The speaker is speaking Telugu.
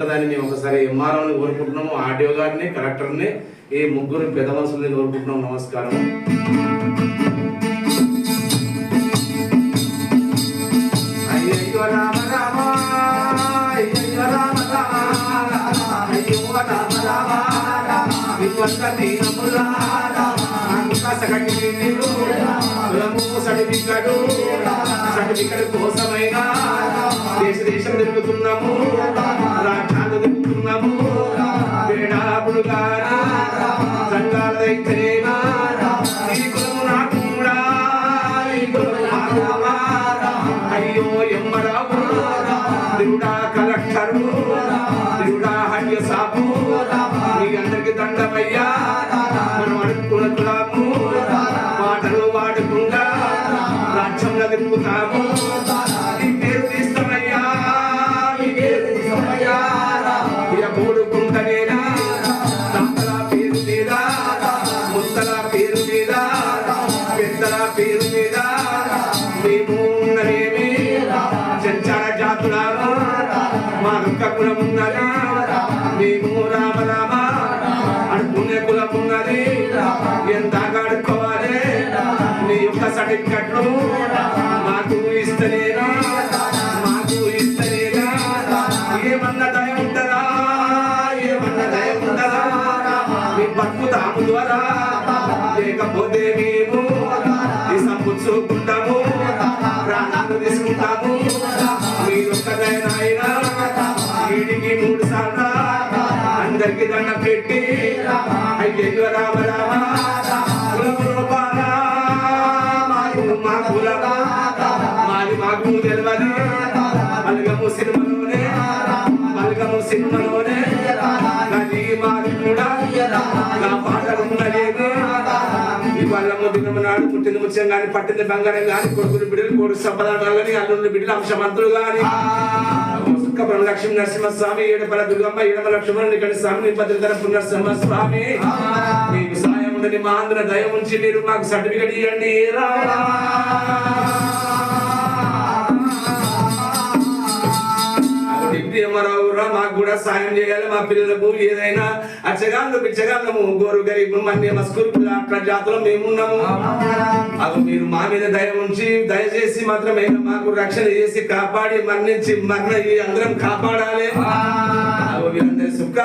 దాన్ని మేము ఒకసారి ఎంఆర్ఓని కోరుకుంటున్నాము ఆర్డీఓ గారిని కలెక్టర్ని ఈ ముగ్గురు పెద్ద మనుషుల్ని కోరుకుంటున్నాం నమస్కారం సర్టిఫికెట్ కోసమైనా దేశ దేశం తిరుగుతున్నాము కూడా అయ్యో దేవుడా కలెక్టర్ దేవుడా హయ్య సాపు మీ అందరికి దండమయ్యా మనం అడుక్కున్న కులాము మాటలు వాడకుండా రాజ్యంలో తిరుగుతాము పేరు మీద మేము ఉన్నదేమి చెంచాల జాతులాము మా దుఃఖ కులం ఉన్నది మేము రామ రామ అనుకునే కులం ఉన్నది ఎంత అడుక్కోవాలి నీ యొక్క సర్టిఫికెట్లు మాకు ఇస్తలేనా మాకు ఇస్తలేనా ఏమన్నా దయ ఉంటుందా ఏమన్నా దయ ఉంటుందా మీ బతుకుతాము ద్వారా లేకపోతే మీ అందరికి దండ పెట్టి అయ్యో రామ రామ మాది మాకు తెలియదు. సినిమాలోనే సినిమాలోనే నది మాది కూడా నా పాటలు ఉండలేదు. ఇవాళ దినము నాడు పుట్టిన ముత్యం గాని పట్టిన బంగారం గాని కొడుకుని బిడ్డలు కొడుకు సంపదాలు గాని అల్లుళ్ళు బిడ్డలు అంశమంతులు గాని. సుఖపురం లక్ష్మీ నరసింహస్వామి ఏడపల దుర్గమ్మ ఏడమ లక్ష్మణుని ఇక్కడ స్వామి భద్రధర పునర్సింహ స్వామి మీకు సాయం ఉండని మా అందర దయ ఉంచి మీరు మాకు సర్టిఫికెట్ ఇవ్వండి రా. కూడా సాయం చేయాలి. మా పిల్లలకు ఏదైనా అచ్చగాళ్ళు పిచ్చగాళ్ళము గోరు గరీబు మన్య మస్కూరు పిల్ల అట్లా జాతులో మేమున్నాము. అవి మీరు మా మీద దయ ఉంచి దయచేసి మాత్రమే మాకు రక్షణ చేసి కాపాడి మరణించి మరణ అందరం కాపాడాలి. అవి అందరి సుఖ